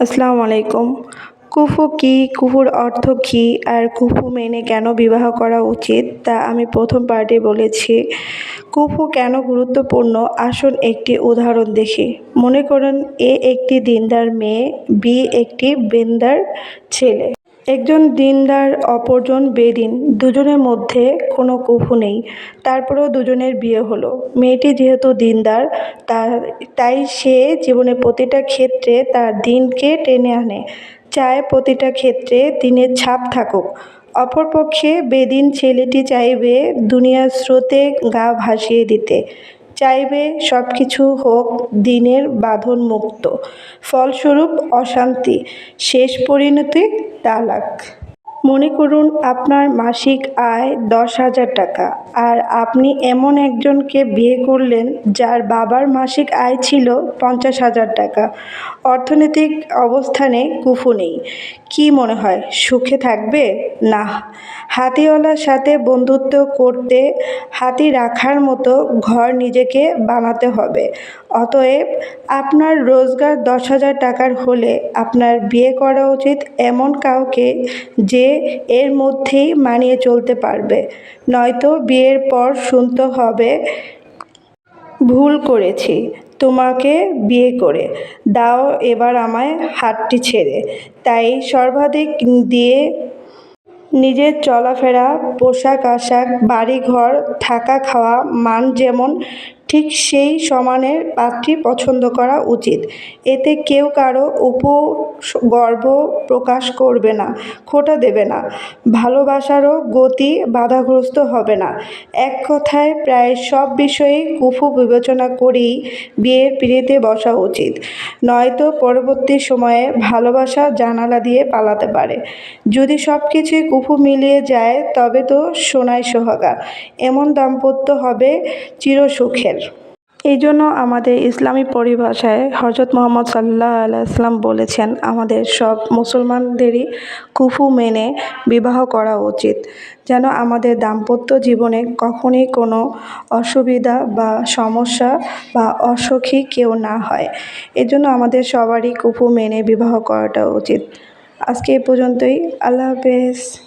আসসালামু আলাইকুম। কুফু কি, কুফুর অর্থ কি, আর কুফু মেনে কেন বিবাহ করা উচিত, তা আমি প্রথম পার্টে বলেছি। কুফু কেন গুরুত্বপূর্ণ? আসুন একটি উদাহরণ দেখি। মনে করুন, এ একটি দিনদার মেয়ে, বি একটি বেন্দার ছেলে। একজন দিনদার, অপরজন বেদিন, দুজনের মধ্যে কোনো কুফু নেই। তারপরেও দুজনের বিয়ে হলো। মেয়েটি যেহেতু দিনদার, তার, তাই সে জীবনের প্রতিটা ক্ষেত্রে তার দিনকে টেনে আনে। চায় প্রতিটা ক্ষেত্রে দিনের ছাপ থাকুক। অপরপক্ষে বেদিন ছেলেটি চাইবে দুনিয়ার স্রোতে গা ভাসিয়ে দিতে। চাইবে সব কিছু হোক দিনের বাঁধন মুক্ত ফলস্বরূপ অশান্তি। শেষ পরিণতি talak মনে করুন আপনার মাসিক আয় দশ হাজার টাকা আর আপনি এমন একজনকে বিয়ে করলেন যার বাবার মাসিক আয় ছিল পঞ্চাশ হাজার টাকা। অর্থনৈতিক অবস্থানে কুফু নেই। কী মনে হয়, সুখে থাকবে? না হাতিওয়ালার সাথে বন্ধুত্ব করতে হাতি রাখার মতো ঘর নিজেকে বানাতে হবে। অতএব আপনার রোজগার দশ হাজার টাকার হলে আপনার বিয়ে করা উচিত এমন কাউকে যে এর মধ্যেই মানিয়ে চলতে পারবে। নয়তো বিয়ের পর শুনতে হবে, ভুল করেছি, তোমাকে বিয়ে করে দাও এবার আমায় হাতটি ছেড়ে। তাই সর্বাধিক দিয়ে নিজের চলাফেরা পোশাক আশাক বাড়িঘর থাকা খাওয়া মান যেমন ঠিক সেই সমানের পাত্রী পছন্দ করা উচিত। এতে কেউ কারও উপগর্ভ প্রকাশ করবে না, খোঁটা দেবে না। ভালোবাসারও গতি বাধাগ্রস্ত হবে না। এক কথায় প্রায় সব বিষয়েই কুফু বিবেচনা করেই বিয়ের পিঁড়িতে বসা উচিত। নয়তো পরবর্তী সময়ে ভালোবাসা জানালা দিয়ে পালাতে পারে। যদি সব কিছুই কুফু মিলিয়ে যায়, তবে তো সোনায় সোহাগা। এমন দাম্পত্য হবে চিরসুখের। এই জন্য আমাদের ইসলামী পরিভাষায় হজরত মোহাম্মদ সাল্লাহ আলাইসলাম বলেছেন, আমাদের সব মুসলমানদেরই কুফু মেনে বিবাহ করা উচিত। যেন আমাদের দাম্পত্য জীবনে কখনই কোনো অসুবিধা বা সমস্যা বা অসুখী কেউ না হয়। এজন্য আমাদের সবারই কুফু মেনে বিবাহ করাটা উচিত। আজকে এ পর্যন্তই। আল্লাহ হাফেজ।